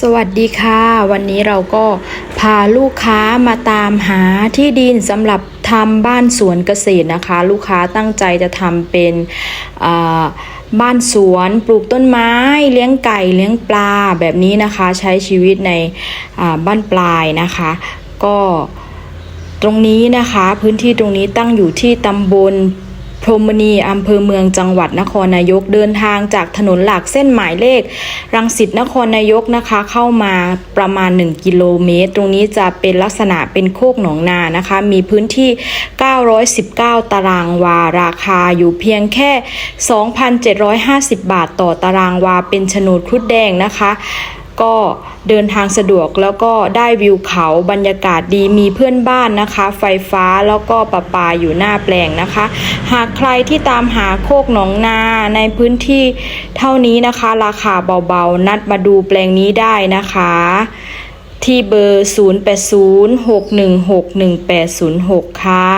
สวัสดีค่ะ วันนี้เราก็พาลูกค้ามาตามหาที่ดินสำหรับทำบ้านสวนเกษตรนะคะ ลูกค้าตั้งใจจะทำเป็นบ้านสวนปลูกต้นไม้ เลี้ยงไก่เลี้ยงปลาแบบนี้นะคะ ใช้ชีวิตในบ้านปลายนะคะ ก็ตรงนี้นะคะพื้นที่ตรงนี้ตั้งอยู่ที่ตำบล พรมณีอำเภอเมืองจังหวัดนครนายกเดินทางจากถนนหลักเส้นหมายเลข รังสิตนครนายกนะคะ เข้ามาประมาณ 1 กิโลเมตร ตรงนี้จะเป็นลักษณะเป็นโคกหนองนานะคะ มีพื้นที่ 919 ตารางวาราคาอยู่เพียงแค่ 2,750 บาทต่อตารางวาเป็นโฉนดครุฑแดงนะคะ ก็เดินทางสะดวกแล้วก็ได้วิวเขาบรรยากาศดีมีเพื่อนบ้านนะคะ ไฟฟ้าแล้วก็ประปาอยู่หน้าแปลงนะคะ หากใครที่ตามหาโคกหนองนาในพื้นที่เท่านี้นะคะ ราคาเบาๆ นัดมาดูแปลงนี้ได้นะคะที่เบอร์ 0806161806 ค่ะ